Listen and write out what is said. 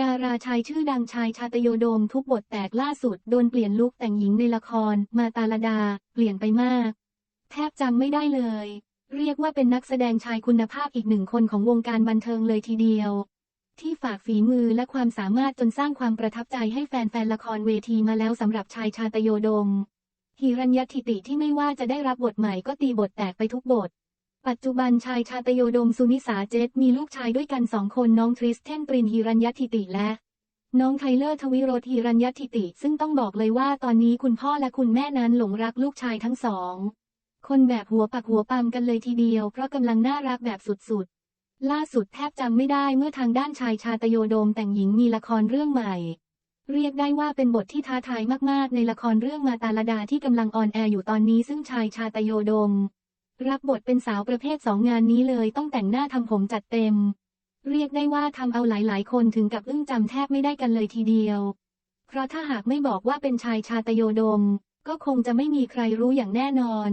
ดาราชายชื่อดังชายชาตโยโดมทุกบทแตกล่าสุดโดนเปลี่ยนลุคแต่งหญิงในละคร มาตาลดา เปลี่ยนไปมาก แทบจำไม่ได้เลย เรียกว่าเป็นนักแสดงชายคุณภาพอีกหนึ่งคนของวงการบันเทิงเลยทีเดียว ที่ฝากฝีมือและความสามารถจนสร้างความประทับใจให้แฟนๆละครเวทีมาแล้วสำหรับชายชาตโยโดมฮิรัญยทิติที่ไม่ว่าจะได้รับบทใหม่ก็ตีบทแตกไปทุกบท ปัจจุบันชายชาตโยโดมสุนิสาเจตมีลูกชายด้วยกันสองคนน้องทริสเทนปรินฮิรัญยทิติและ น้องไทเลอร์ทวิโรธฮิรัญยทิติ ซึ่งต้องบอกเลยว่าตอนนี้คุณพ่อและคุณแม่นั้นหลงรักลูกชายทั้งสอง คนแบบหัวปักหัวปำกันเลยทีเดียว เพราะกำลังน่ารักแบบสุดๆ ล่าสุดแทบจำไม่ได้เมื่อทางด้านชายชาตโยโดมแต่งหญิงมีละครเรื่องใหม่ เรียกได้ว่าเป็นบทที่ท้าทายมากๆ ในละครเรื่องมาตาลดาที่กำลังออนแอร์อยู่ตอนนี้ซึ่งชายชาตโยโดม รับบทเป็นสาวประเภทสองงานนี้เลยต้องแต่งหน้าทำผมจัดเต็ม เรียกได้ว่าทำเอาหลายๆ คนถึงกับอึ้งจำแทบไม่ได้กันเลยทีเดียว เพราะถ้าหากไม่บอกว่าเป็นชายชาตโยดม ก็คงจะไม่มีใครรู้อย่างแน่นอน